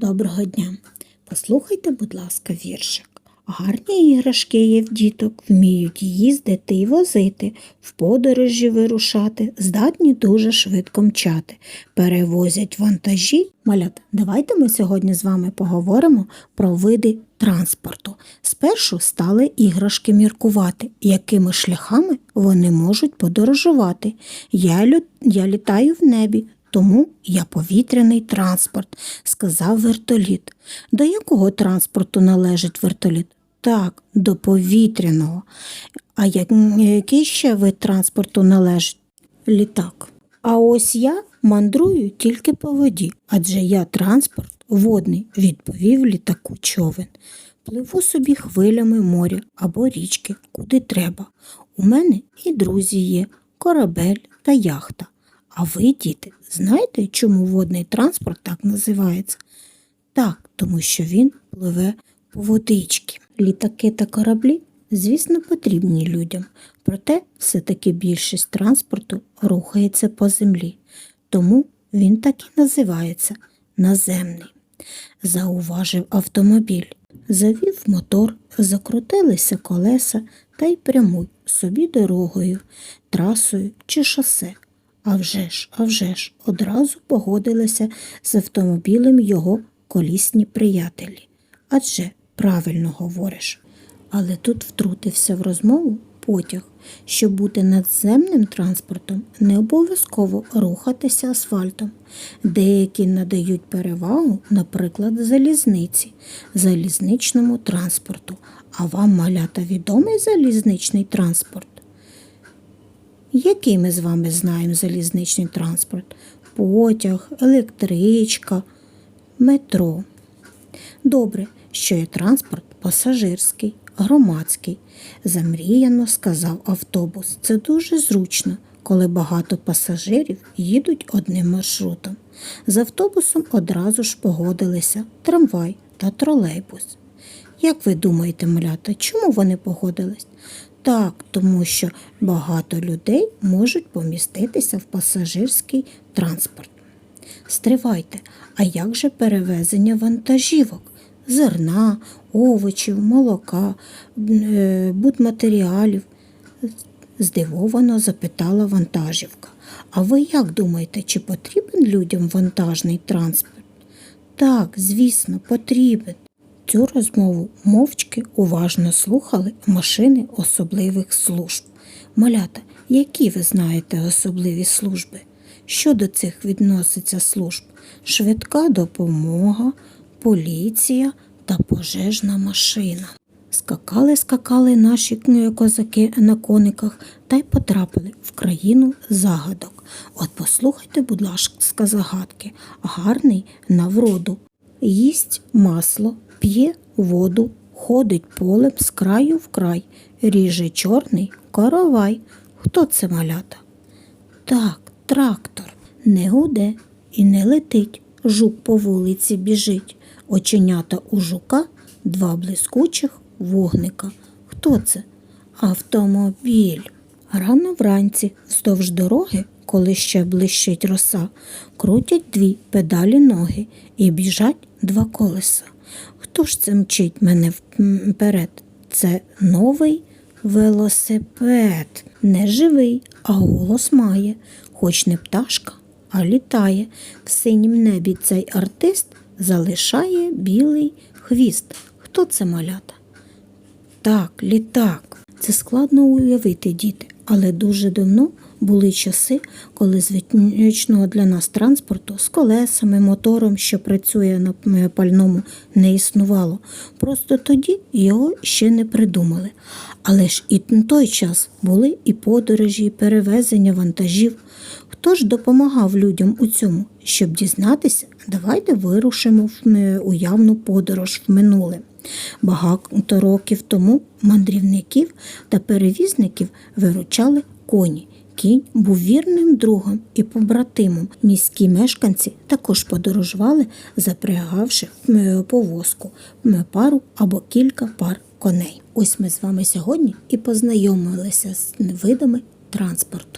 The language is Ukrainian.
Доброго дня. Послухайте, будь ласка, віршик. Гарні іграшки є в діток, вміють їздити і возити, в подорожі вирушати, здатні дуже швидко мчати, перевозять вантажі. Малята, давайте ми сьогодні з вами поговоримо про види транспорту. Спершу стали іграшки міркувати, якими шляхами вони можуть подорожувати. Я, лю... Я літаю в небі, тому я повітряний транспорт, сказав вертоліт. До якого транспорту належить вертоліт? Так, до повітряного. А який ще вид транспорту належить? Літак. А ось я мандрую тільки по воді, адже я транспорт водний, відповів літаку човен. Пливу собі хвилями моря або річки, куди треба. У мене і друзі є, корабель та яхта. А ви, діти, знаєте, чому водний транспорт так називається? Так, тому що він пливе по водички. Літаки та кораблі, звісно, потрібні людям, проте все-таки більшість транспорту рухається по землі, тому він так і називається наземний. Зауважив автомобіль, завів мотор, закрутилися колеса та й прямуй собі дорогою, трасою чи шосе. А вже ж, а вже ж, одразу погодилися з автомобілем його колісні приятелі. Адже правильно говориш. Але тут втрутився в розмову потяг. Щоб бути надземним транспортом, не обов'язково рухатися асфальтом. Деякі надають перевагу, наприклад, залізниці, залізничному транспорту. А вам, малята, відомий залізничний транспорт? Який ми з вами знаємо залізничний транспорт? Потяг, електричка, метро. Добре, що є транспорт пасажирський, громадський. Замріяно сказав автобус. Це дуже зручно, коли багато пасажирів їдуть одним маршрутом. З автобусом одразу ж погодилися трамвай та тролейбус. Як ви думаєте, малята, чому вони погодились? Так, тому що багато людей можуть поміститися в пасажирський транспорт. Стривайте, а як же перевезення вантажівок? Зерна, овочів, молока, е, будматеріалів? Здивовано запитала вантажівка. А ви як думаєте, чи потрібен людям вантажний транспорт? Так, звісно, потрібен. Цю розмову мовчки уважно слухали машини особливих служб. Малята, які ви знаєте особливі служби? Що до цих відноситься служб? Швидка допомога, поліція та пожежна машина. Скакали, скакали наші козаки на кониках та й потрапили в країну загадок. От послухайте, будь ласка, загадки. Гарний на вроду. Їсть масло, п'є воду, ходить полем з краю в край, ріже чорний коровай. Хто це малята? Так, трактор. Не гуде і не летить. Жук по вулиці біжить. Оченята у жука два блискучих вогника. Хто це? Автомобіль. Рано вранці, вздовж дороги, коли ще блищить роса, крутять дві педалі ноги і біжать два колеса. Хто ж це мчить мене вперед? Це новий велосипед. Не живий, а голос має, хоч не пташка, а літає. В синім небі цей артист залишає білий хвіст. Хто це малята? Так, літак. Це складно уявити, діти, але дуже давно були часи, коли звичного для нас транспорту з колесами, мотором, що працює на е, пальному, не існувало. Просто тоді його ще не придумали. Але ж і на той час були і подорожі, і перевезення вантажів. Хто ж допомагав людям у цьому? Щоб дізнатися, давайте вирушимо в е, уявну подорож в минуле. Багато років тому мандрівників та перевізників виручали коні. Кінь був вірним другом і побратимом. Міські мешканці також подорожували, запрягавши повозку, пару або кілька пар коней. Ось ми з вами сьогодні і познайомилися з видами транспорту.